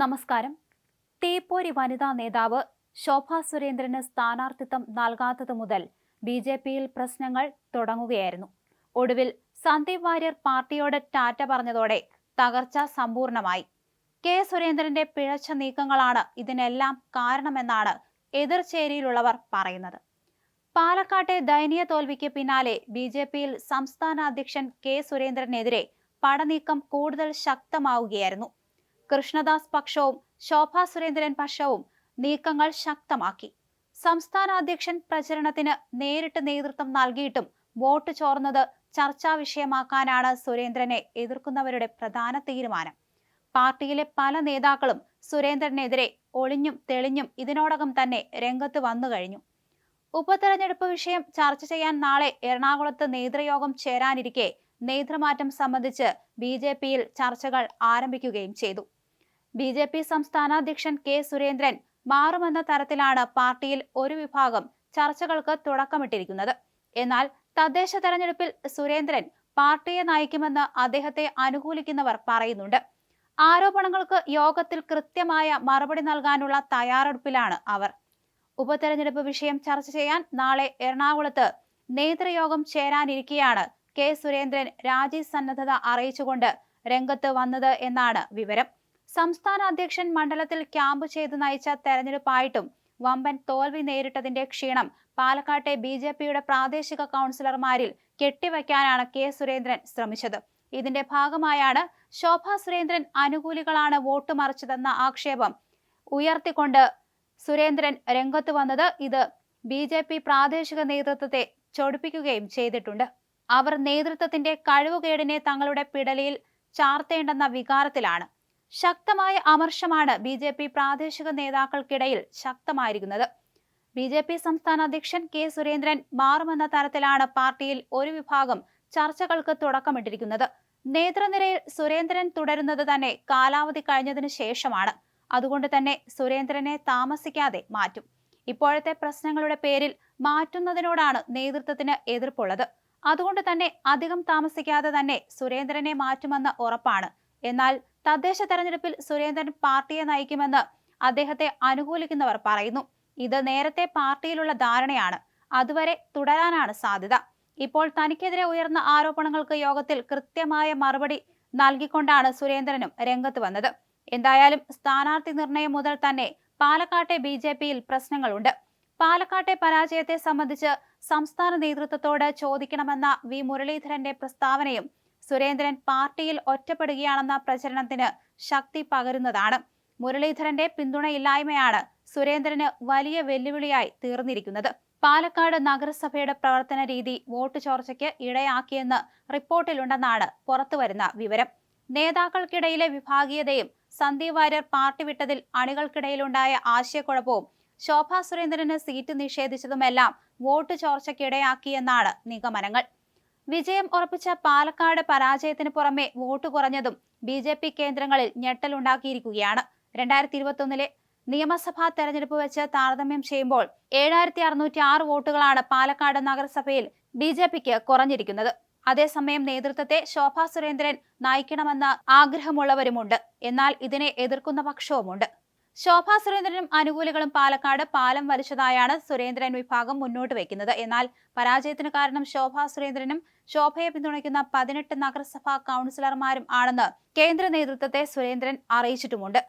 നമസ്കാരം. തേപ്പോരി വനിതാ നേതാവ് ശോഭാ സുരേന്ദ്രന് സ്ഥാനാർത്ഥിത്വം നൽകാത്തത് മുതൽ ബി ജെ പിയിൽ പ്രശ്നങ്ങൾ തുടങ്ങുകയായിരുന്നു. ഒടുവിൽ സന്ദീപ് വാര്യർ പാർട്ടിയോട് ടാറ്റ പറഞ്ഞതോടെ തകർച്ച സമ്പൂർണമായി. കെ സുരേന്ദ്രന്റെ പിഴച്ച നീക്കങ്ങളാണ് ഇതിനെല്ലാം കാരണമെന്നാണ് എതിർചേരിയിലുള്ളവർ പറയുന്നത്. പാലക്കാട്ടെ ദയനീയ തോൽവിക്ക് പിന്നാലെ ബി ജെ പിയിൽ സംസ്ഥാന അധ്യക്ഷൻ കെ സുരേന്ദ്രനെതിരെ പടനീക്കം കൂടുതൽ ശക്തമാവുകയായിരുന്നു. കൃഷ്ണദാസ് പക്ഷവും ശോഭാ സുരേന്ദ്രൻ പക്ഷവും നീക്കങ്ങൾ ശക്തമാക്കി. സംസ്ഥാന അധ്യക്ഷൻ പ്രചരണത്തിന് നേരിട്ട് നേതൃത്വം നൽകിയിട്ടും വോട്ട് ചോർന്നത് ചർച്ചാ വിഷയമാക്കാനാണ് സുരേന്ദ്രനെ എതിർക്കുന്നവരുടെ പ്രധാന തീരുമാനം. പാർട്ടിയിലെ പല നേതാക്കളും സുരേന്ദ്രനെതിരെ ഒളിഞ്ഞും തെളിഞ്ഞും ഇതിനോടകം തന്നെ രംഗത്ത് വന്നു കഴിഞ്ഞു. ഉപതെരഞ്ഞെടുപ്പ് വിഷയം ചർച്ച ചെയ്യാൻ നാളെ എറണാകുളത്ത് നേതൃയോഗം ചേരാനിരിക്കെ നേതൃമാറ്റം സംബന്ധിച്ച് ബി ചർച്ചകൾ ആരംഭിക്കുകയും ചെയ്തു. ബി ജെ പി സംസ്ഥാന അധ്യക്ഷൻ കെ സുരേന്ദ്രൻ മാറുമെന്ന തരത്തിലാണ് പാർട്ടിയിൽ ഒരു വിഭാഗം ചർച്ചകൾക്ക് തുടക്കമിട്ടിരിക്കുന്നത്. എന്നാൽ തദ്ദേശ തെരഞ്ഞെടുപ്പിൽ സുരേന്ദ്രൻ പാർട്ടിയെ നയിക്കുമെന്ന് അദ്ദേഹത്തെ അനുകൂലിക്കുന്നവർ പറയുന്നുണ്ട്. ആരോപണങ്ങൾക്ക് യോഗത്തിൽ കൃത്യമായ മറുപടി നൽകാനുള്ള തയ്യാറെടുപ്പിലാണ് അവർ. ഉപതെരഞ്ഞെടുപ്പ് വിഷയം ചർച്ച ചെയ്യാൻ നാളെ എറണാകുളത്ത് നേതൃയോഗം ചേരാനിരിക്കെയാണ് കെ സുരേന്ദ്രൻ രാജി സന്നദ്ധത അറിയിച്ചുകൊണ്ട് രംഗത്ത് വന്നത് എന്നാണ് വിവരം. സംസ്ഥാന അധ്യക്ഷൻ മണ്ഡലത്തിൽ ക്യാമ്പ് ചെയ്ത് നയിച്ച തെരഞ്ഞെടുപ്പായിട്ടും വമ്പൻ തോൽവി നേരിട്ടതിന്റെ ക്ഷീണം പാലക്കാട്ടെ ബി ജെ പിയുടെ പ്രാദേശിക കൗൺസിലർമാരിൽ കെട്ടിവയ്ക്കാനാണ് കെ സുരേന്ദ്രൻ ശ്രമിച്ചത്. ഇതിന്റെ ഭാഗമായാണ് ശോഭ സുരേന്ദ്രൻ അനുകൂലികളാണ് വോട്ട് മറിച്ചതെന്ന ആക്ഷേപം ഉയർത്തിക്കൊണ്ട് സുരേന്ദ്രൻ രംഗത്ത് വന്നത്. ഇത് ബി ജെ പി പ്രാദേശിക നേതൃത്വത്തെ ചൊടിപ്പിക്കുകയും ചെയ്തിട്ടുണ്ട്. അവർ നേതൃത്വത്തിന്റെ കഴിവുകേടിനെ തങ്ങളുടെ പിടലിയിൽ ചാർത്തേണ്ടെന്ന വികാരത്തിലാണ്. ശക്തമായ അമർഷമാണ് ബി ജെ പി പ്രാദേശിക നേതാക്കൾക്കിടയിൽ ശക്തമായിരിക്കുന്നത്. ബി ജെ പി സംസ്ഥാന അധ്യക്ഷൻ കെ സുരേന്ദ്രൻ മാറുമെന്ന തരത്തിലാണ് പാർട്ടിയിൽ ഒരു വിഭാഗം ചർച്ചകൾക്ക് തുടക്കമിട്ടിരിക്കുന്നത്. നേതൃനിരയിൽ സുരേന്ദ്രൻ തുടരുന്നത് തന്നെ കാലാവധി കഴിഞ്ഞതിന് ശേഷമാണ്. അതുകൊണ്ട് തന്നെ സുരേന്ദ്രനെ താമസിക്കാതെ മാറ്റും. ഇപ്പോഴത്തെ പ്രശ്നങ്ങളുടെ പേരിൽ മാറ്റുന്നതിനോടാണ് നേതൃത്വത്തിന് എതിർപ്പുള്ളത്. അതുകൊണ്ട് തന്നെ അധികം താമസിക്കാതെ തന്നെ സുരേന്ദ്രനെ മാറ്റുമെന്ന് ഉറപ്പാണ്. എന്നാൽ തദ്ദേശ തെരഞ്ഞെടുപ്പിൽ സുരേന്ദ്രൻ പാർട്ടിയെ നയിക്കുമെന്ന് അദ്ദേഹത്തെ അനുകൂലിക്കുന്നവർ പറയുന്നു. ഇത് നേരത്തെ പാർട്ടിയിലുള്ള ധാരണയാണ്. അതുവരെ തുടരാനാണ് സാധ്യത. ഇപ്പോൾ തനിക്കെതിരെ ഉയർന്ന ആരോപണങ്ങൾക്ക് യോഗത്തിൽ കൃത്യമായ മറുപടി നൽകിക്കൊണ്ടാണ് സുരേന്ദ്രനും രംഗത്ത് വന്നത്. എന്തായാലും സ്ഥാനാർത്ഥി നിർണയം മുതൽ തന്നെ പാലക്കാട്ടെ ബി ജെ പിയിൽ പ്രശ്നങ്ങളുണ്ട്. പാലക്കാട്ടെ പരാജയത്തെ സംബന്ധിച്ച് സംസ്ഥാന നേതൃത്വത്തോട് ചോദിക്കണമെന്ന വി മുരളീധരന്റെ പ്രസ്താവനയും സുരേന്ദ്രൻ പാർട്ടിയിൽ ഒറ്റപ്പെടുകയാണെന്ന പ്രചരണത്തിന് ശക്തി പകരുന്നതാണ്. മുരളീധരന്റെ പിന്തുണയില്ലായ്മയാണ് സുരേന്ദ്രന് വലിയ വെല്ലുവിളിയായി തീർന്നിരിക്കുന്നത്. പാലക്കാട് നഗരസഭയുടെ പ്രവർത്തന രീതി വോട്ട് ചോർച്ചയ്ക്ക് ഇടയാക്കിയെന്ന് റിപ്പോർട്ടിലുണ്ടെന്നാണ് പുറത്തുവരുന്ന വിവരം. നേതാക്കൾക്കിടയിലെ വിഭാഗീയതയും സന്ദീപ് വാര്യർ പാർട്ടി വിട്ടതിൽ അണികൾക്കിടയിലുണ്ടായ ആശയക്കുഴപ്പവും ശോഭാ സുരേന്ദ്രന് സീറ്റ് നിഷേധിച്ചതുമെല്ലാം വോട്ട് ചോർച്ചയ്ക്കിടയാക്കിയെന്നാണ് നിഗമനങ്ങൾ. വിജയം ഉറപ്പിച്ച പാലക്കാട് പരാജയത്തിന് പുറമെ വോട്ട് കുറഞ്ഞതും ബി ജെ പി കേന്ദ്രങ്ങളിൽ ഞെട്ടലുണ്ടാക്കിയിരിക്കുകയാണ്. രണ്ടായിരത്തി ഇരുപത്തൊന്നിലെ നിയമസഭാ തെരഞ്ഞെടുപ്പ് വെച്ച് താരതമ്യം ചെയ്യുമ്പോൾ ഏഴായിരത്തി അറുന്നൂറ്റി ആറ് വോട്ടുകളാണ് പാലക്കാട് നഗരസഭയിൽ ബി ജെ പിക്ക് കുറഞ്ഞിരിക്കുന്നത്. അതേസമയം നേതൃത്വത്തെ ശോഭാ സുരേന്ദ്രൻ നയിക്കണമെന്ന ആഗ്രഹമുള്ളവരുമുണ്ട്. എന്നാൽ ഇതിനെ എതിർക്കുന്ന പക്ഷവുമുണ്ട്. ശോഭാ സുരേന്ദ്രനും അനുകൂലികളും പാലക്കാട് പാലം വലിച്ചതായാണ് സുരേന്ദ്രൻ വിഭാഗം മുന്നോട്ട് വയ്ക്കുന്നത് എന്നാൽ പരാജയത്തിന് കാരണം ശോഭാ സുരേന്ദ്രനും ശോഭയെ പിന്തുണയ്ക്കുന്ന പതിനെട്ട് നഗരസഭാ കൗൺസിലർമാരും ആണെന്ന് കേന്ദ്ര നേതൃത്വത്തെ സുരേന്ദ്രൻ അറിയിച്ചിട്ടുമുണ്ട്.